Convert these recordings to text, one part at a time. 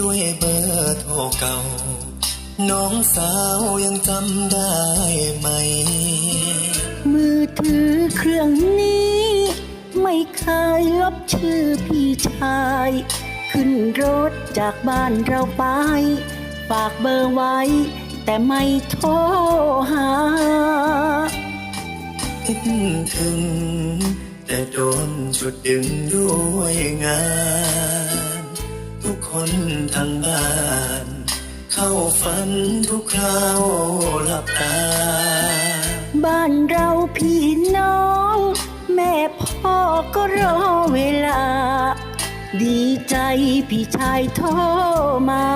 ด้วยเบอร์โทรเก่า น้องสาวยังจำได้ไหม มือถือเครื่องนี้ ไม่เคยลบชื่อพี่ชาย ขึ้นรถจากบ้านเราไป ฝากเบอร์ไว้ แต่ไม่โทรหาคิดถึงแต่โดนชุดดึงด้วยงานทุก คนทางบ้าน เข้าฝันทุกคราวหลับตา บ้านเราพี่น้อง แม่พ่อก็รอเวลา ดีใจพี่ชายโทรมา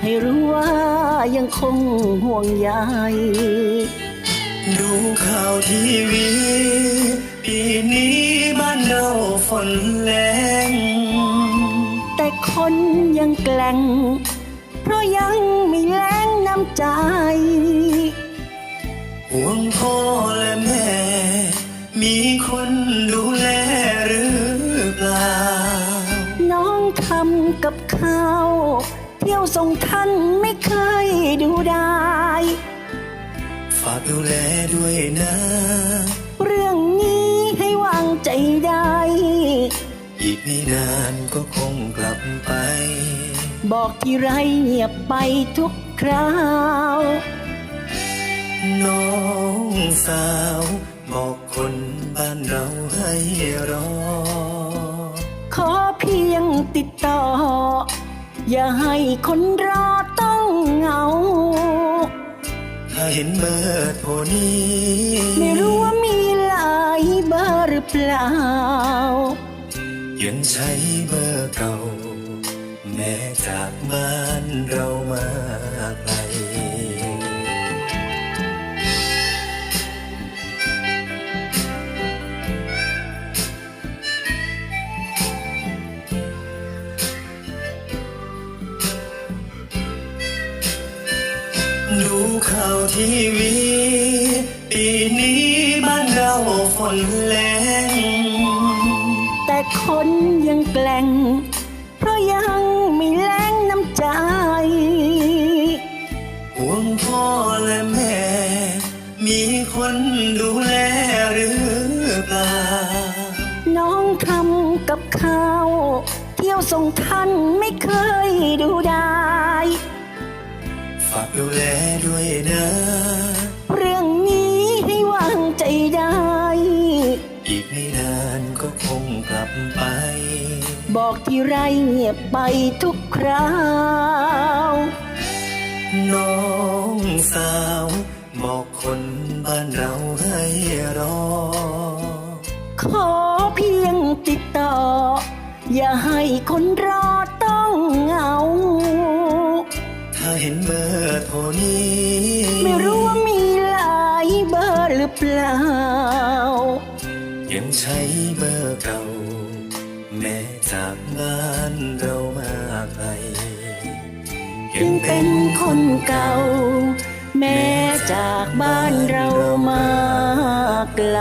ให้รู้ว่ายังคงห่วงใยดูข่าวทีวี ปีนี้บ้านเราฝนแรง แต่คนยังแกล้งเพราะยังไม่แรงน้ำใจ ห่วงพ่อและแม่ มีคนดูแลหรือเปล่า น้องทำกับข้าว เที่ยวส่งท่านไม่เคยดูได้ ฝากดูแลด้วยนะ เรื่องนี้ให้วางใจได้ อีกไม่นานก็คงกลับไป บอกที่ไรเงียบไปทุกคราว น้องสาวบอกคนบ้านเราให้รอ ขอเพียงติดต่อ อย่าให้คนรอต้องเหงา ถ้าเห็นเบอร์โทรนี้ ไม่รู้ว่ามีหลายเบอร์หรือเปล่า ยังใช้เบอร์เก่า แม้จากบ้านเรามาไกลดูข่าวทีวี ปีนี้บ้านเราฝนแรงแต่ คนยังแกล้งเพราะยังไม่แรงน้ำใจ ห่วงพ่อและแม่ มีคนดูแลหรือเปล่า น้องทำกับข้าว เที่ยวส่งท่านไม่เคยดูได้ ฝากดูแลด้วยนะ บไป บอกที่ไรเงียบไปทุกคราว น้องสาวบอกคนบ้านเราให้รอ ขอเพียงติดต่อ อย่าให้คนรอต้องเหงา ถ้าเห็นเบอร์โทรนี้ ไม่รู้ว่ามีหลายเบอร์หรือเปล่า ยังใช้เบอร์เก่า แม้จากบ้านเรามาไกลยังเป็นคนเก่า แม้จากบ้านเรามาไกล